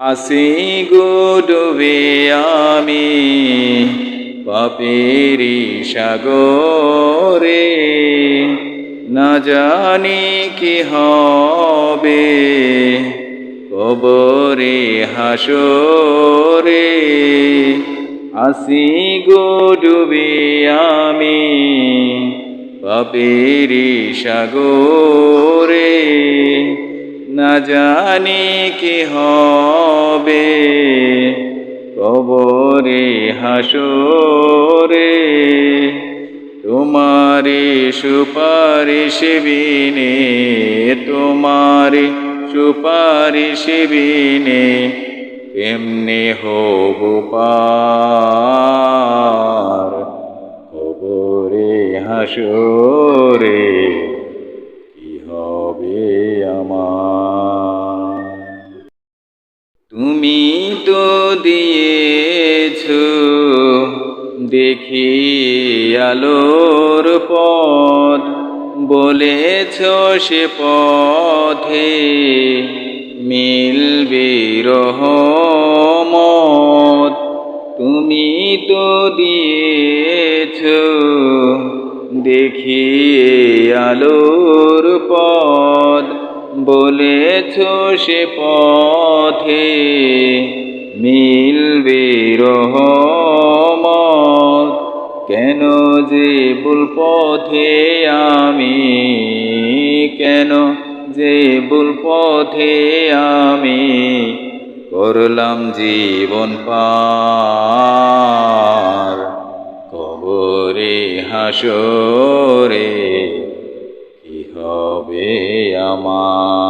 আসি গো ডুবে আমি, পাপেরি সাগরে। না জানি কি হবে কবরে, হাসরে। আসি গো ডুবে আমি, পাপেরি সাগরে। না জানি কি হবে। কবরে হাসরে তোমারি সুপারিশ বিনে তোমারি সুপারিশ বিনে এমনি হব পার। কবরে হাসরে তো দিয়েছ, দেখি আলোর পথ। বলেছ সে পথে মিলবে রহমত। তুমি তো দিয়েছ দেখিয়ে আলোর পথ। বলেছ সে পথে মিলবে রহমত কেন যে ভুল পথে আমি, কেন যে ভুল পথে আমি করলাম জীবন পার, কবরে হাসরে কি হবে আমার?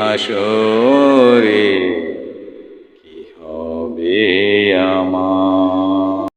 হাসরে